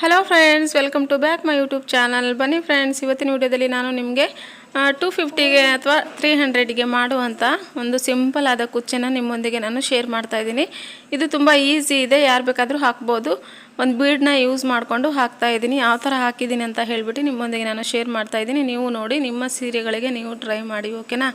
Hello friends welcome to back my YouTube channel ಬನ್ನಿ friends ಇವತ್ತಿನ ವಿಡಿಯೋದಲ್ಲಿ ನಾನು ನಿಮಗೆ ಟೂ ಫಿಫ್ಟಿಗೆ ಅಥವಾ ತ್ರೀ ಹಂಡ್ರೆಡ್ಗೆ ಮಾಡುವಂಥ ಒಂದು ಸಿಂಪಲ್ ಆದ ಕುಚ್ಚನ್ನು ನಿಮ್ಮೊಂದಿಗೆ ನಾನು ಶೇರ್ ಮಾಡ್ತಾ ಇದ್ದೀನಿ. ಇದು ತುಂಬ ಈಸಿ ಇದೆ, ಯಾರು ಬೇಕಾದರೂ ಹಾಕ್ಬೋದು. ಒಂದು ಬೀಡನ್ನ ಯೂಸ್ ಮಾಡಿಕೊಂಡು ಹಾಕ್ತಾ ಇದ್ದೀನಿ. ಯಾವ ಥರ ಹಾಕಿದ್ದೀನಿ ಅಂತ ಹೇಳಿಬಿಟ್ಟು ನಿಮ್ಮೊಂದಿಗೆ ನಾನು ಶೇರ್ ಮಾಡ್ತಾ ಇದ್ದೀನಿ. ನೀವು ನೋಡಿ ನಿಮ್ಮ ಸೀರೆಗಳಿಗೆ ನೀವು ಟ್ರೈ ಮಾಡಿ ಓಕೆನಾ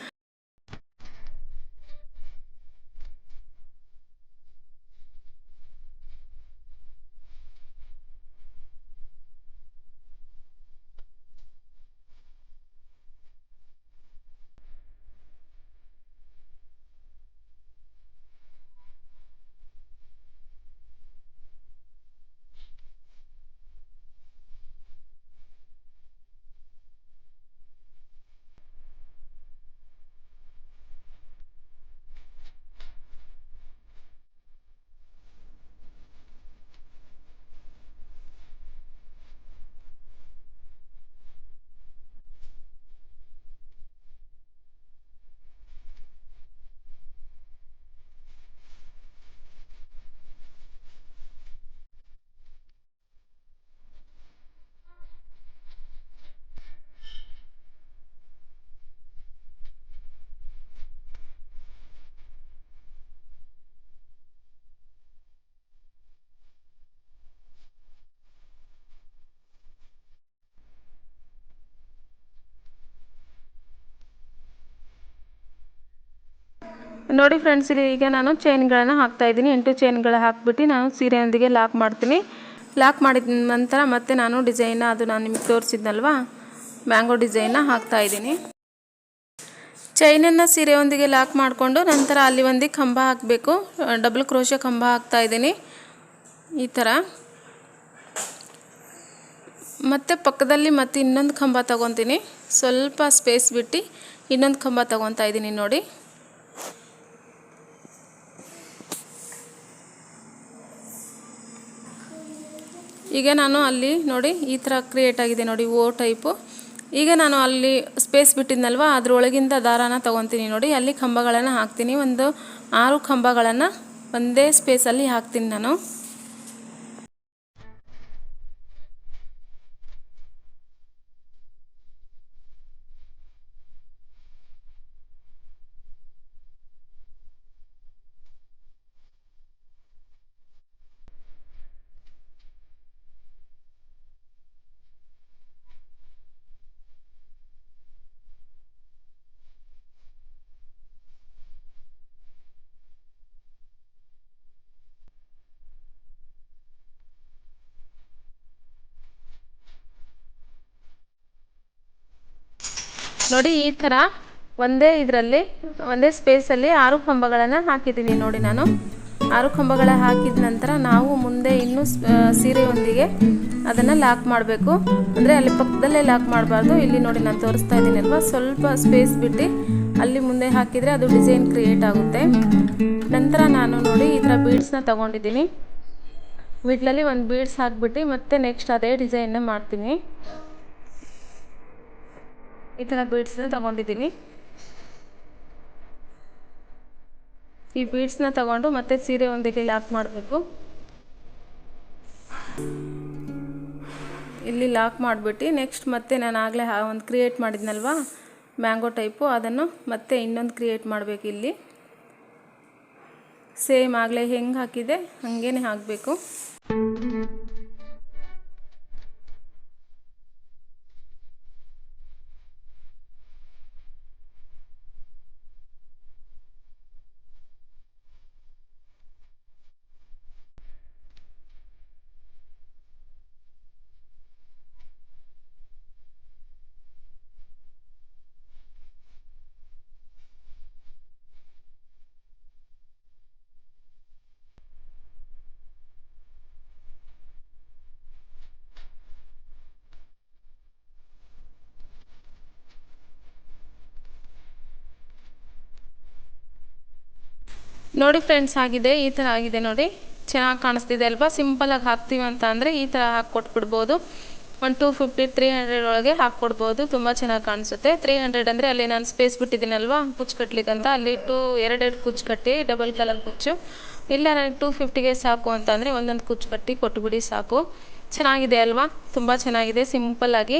ನೋಡಿ ಫ್ರೆಂಡ್ಸ್ ಇಲ್ಲಿ ಈಗ ನಾನು ಚೈನ್ಗಳನ್ನು ಹಾಕ್ತಾ ಇದ್ದೀನಿ. ಎಂಟು ಚೈನ್ಗಳ ಹಾಕ್ಬಿಟ್ಟು ನಾನು ಸೀರೆಯೊಂದಿಗೆ ಲಾಕ್ ಮಾಡ್ತೀನಿ. ಲಾಕ್ ಮಾಡಿದ ನಂತರ ಮತ್ತೆ ನಾನು ಡಿಸೈನ್ನ ಅದು ನಾನು ನಿಮಗೆ ತೋರಿಸಿದ್ನಲ್ವಾ? ಮ್ಯಾಂಗೋ ಡಿಸೈನ್ನ ಹಾಕ್ತಾ ಇದ್ದೀನಿ. ಚೈನನ್ನು ಸೀರೆಯೊಂದಿಗೆ ಲಾಕ್ ಮಾಡಿಕೊಂಡು ನಂತರ ಅಲ್ಲಿ ಒಂದು ಕಂಬ ಹಾಕಬೇಕು. ಡಬಲ್ ಕ್ರೋಶ ಕಂಬ ಹಾಕ್ತಾ ಇದ್ದೀನಿ. ಈ ಥರ ಮತ್ತು ಪಕ್ಕದಲ್ಲಿ ಮತ್ತೆ ಇನ್ನೊಂದು ಕಂಬ ತಗೊತೀನಿ. ಸ್ವಲ್ಪ ಸ್ಪೇಸ್ ಬಿಟ್ಟು ಇನ್ನೊಂದು ಕಂಬ ತಗೊತಾ ಇದ್ದೀನಿ ನೋಡಿ. ಈಗ ನಾನು ಅಲ್ಲಿ ನೋಡಿ ಈ ಥರ ಕ್ರಿಯೇಟ್ ಆಗಿದೆ ನೋಡಿ ಓ ಟೈಪು ಈಗ ನಾನು ಅಲ್ಲಿ ಸ್ಪೇಸ್ ಬಿಟ್ಟಿದ್ನಲ್ವ? ಅದರೊಳಗಿಂದ ದಾರಾನ ತೊಗೊತೀನಿ ನೋಡಿ. ಅಲ್ಲಿ ಕಂಬಗಳನ್ನು ಹಾಕ್ತೀನಿ. ಒಂದು ಆರು ಕಂಬಗಳನ್ನು ಒಂದೇ ಸ್ಪೇಸಲ್ಲಿ ಹಾಕ್ತೀನಿ ನಾನು. ನೋಡಿ, ಈ ಥರ ಒಂದೇ ಇದರಲ್ಲಿ, ಒಂದೇ ಸ್ಪೇಸಲ್ಲಿ ಆರು ಕಂಬಗಳನ್ನು ಹಾಕಿದ್ದೀನಿ ನೋಡಿ ನಾನು. ಆರು ಕಂಬಗಳ ಹಾಕಿದ ನಂತರ ನಾವು ಮುಂದೆ ಇನ್ನೂ ಸೀರೆಯೊಂದಿಗೆ ಅದನ್ನು ಲಾಕ್ ಮಾಡಬೇಕು. ಅಂದರೆ ಅಲ್ಲಿ ಪಕ್ಕದಲ್ಲೇ ಲಾಕ್ ಮಾಡಬಾರ್ದು. ಇಲ್ಲಿ ನೋಡಿ ನಾನು ತೋರಿಸ್ತಾ ಇದ್ದೀನಿ ಅಲ್ವಾ? ಸ್ವಲ್ಪ ಸ್ಪೇಸ್ ಬಿಟ್ಟು ಅಲ್ಲಿ ಮುಂದೆ ಹಾಕಿದರೆ ಅದು ಡಿಸೈನ್ ಕ್ರಿಯೇಟ್ ಆಗುತ್ತೆ. ನಂತರ ನಾನು ನೋಡಿ ಈ ಥರ ಬೀಡ್ಸ್ನ ತೊಗೊಂಡಿದ್ದೀನಿ. ಮಿಡ್ಲಲ್ಲಿ ಒಂದು ಬೀಡ್ಸ್ ಹಾಕ್ಬಿಟ್ಟು ಮತ್ತೆ ನೆಕ್ಸ್ಟ್ ಅದೇ ಡಿಸೈನ್ನ ಮಾಡ್ತೀನಿ. ಈ ಥರ ಬೀಡ್ಸ್ನ ತಗೊಂಡಿದ್ದೀನಿ. ಈ ಬೀಡ್ಸ್ನ ತಗೊಂಡು ಮತ್ತೆ ಸೀರೆ ಒಂದಿಗೆ ಲಾಕ್ ಮಾಡಬೇಕು? ಇಲ್ಲಿ ಲಾಕ್ ಮಾಡಿಬಿಟ್ಟು ನೆಕ್ಸ್ಟ್ ಮತ್ತೆ ನಾನು ಆಗಲೇ ಒಂದು ಕ್ರಿಯೇಟ್ ಮಾಡಿದ್ನಲ್ವಾ? ಮ್ಯಾಂಗೋ ಟೈಪು ಅದನ್ನು ಮತ್ತೆ ಇನ್ನೊಂದು ಕ್ರಿಯೇಟ್ ಮಾಡಬೇಕು ಇಲ್ಲಿ. ಸೇಮ್ ಆಗಲೇ ಹೆಂಗೆ ಹಾಕಿದೆ, ಹಾಗೇನೆ ಹಾಕಬೇಕು. ನೋಡಿ ಫ್ರೆಂಡ್ಸ್, ಆಗಿದೆ, ಈ ಥರ ಆಗಿದೆ ನೋಡಿ. ಚೆನ್ನಾಗಿ ಕಾಣಿಸ್ತಿದೆ ಅಲ್ವಾ? ಸಿಂಪಲಾಗಿ ಹಾಕ್ತೀವಿ ಅಂತ ಅಂದರೆ ಈ ಥರ ಹಾಕ್ಕೊಟ್ಬಿಡ್ಬೋದು ಒಂದು ಟೂ ಫಿಫ್ಟಿ ತ್ರೀ ಹಂಡ್ರೆಡ್ ಒಳಗೆ ಹಾಕ್ಕೊಡ್ಬೋದು ತುಂಬ ಚೆನ್ನಾಗಿ ಕಾಣಿಸುತ್ತೆ. ತ್ರೀ ಹಂಡ್ರೆಡ್ ಅಂದರೆ ಅಲ್ಲಿ ನಾನು ಸ್ಪೇಸ್ ಬಿಟ್ಟಿದ್ದೀನಲ್ವಾ? ಕುಚ್ಚು ಕಟ್ಲಿಕ್ಕಂತ ಅಲ್ಲಿ ಟೂ ಎರಡೆರಡು ಕುಚ್ಚು ಕಟ್ಟಿ ಡಬಲ್ ಕಲರ್ ಕುಚ್ಚು ಇಲ್ಲ ನನಗೆ ಟೂ ಫಿಫ್ಟಿಗೆ ಸಾಕು ಅಂತಂದರೆ ಒಂದೊಂದು ಕುಚ್ಚು ಕಟ್ಟಿ ಕೊಟ್ಟುಬಿಡಿ ಸಾಕು. ಚೆನ್ನಾಗಿದೆ ಅಲ್ವಾ? ತುಂಬ ಚೆನ್ನಾಗಿದೆ. ಸಿಂಪಲ್ಲಾಗಿ